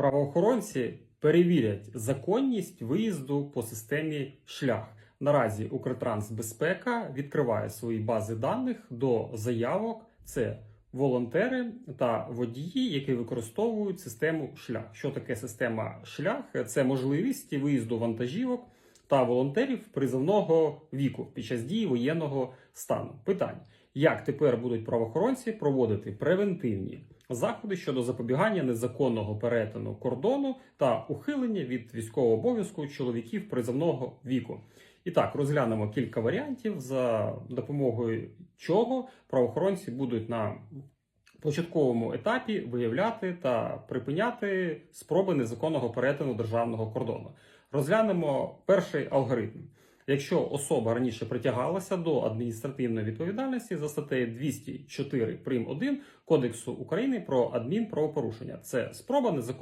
Правоохоронці перевірять законність виїзду по системі шлях. Наразі Укртрансбезпека відкриває свої бази даних до заявок. Це волонтери та водії, які використовують систему шлях. Що таке система шлях? Це можливість виїзду вантажівок та волонтерів призовного віку під час дії воєнного стану. Питання: як тепер будуть правоохоронці проводити превентивні заходи щодо запобігання незаконного перетину кордону та ухилення від військового обов'язку чоловіків призовного віку? І так, розглянемо кілька варіантів, за допомогою чого правоохоронці будуть на початковому етапі виявляти та припиняти спроби незаконного перетину державного кордону. Розглянемо перший алгоритм. Якщо особа раніше притягалася до адміністративної відповідальності за статтею 204 прим. 1 Кодексу України про адмінправопорушення, це спроба незаконного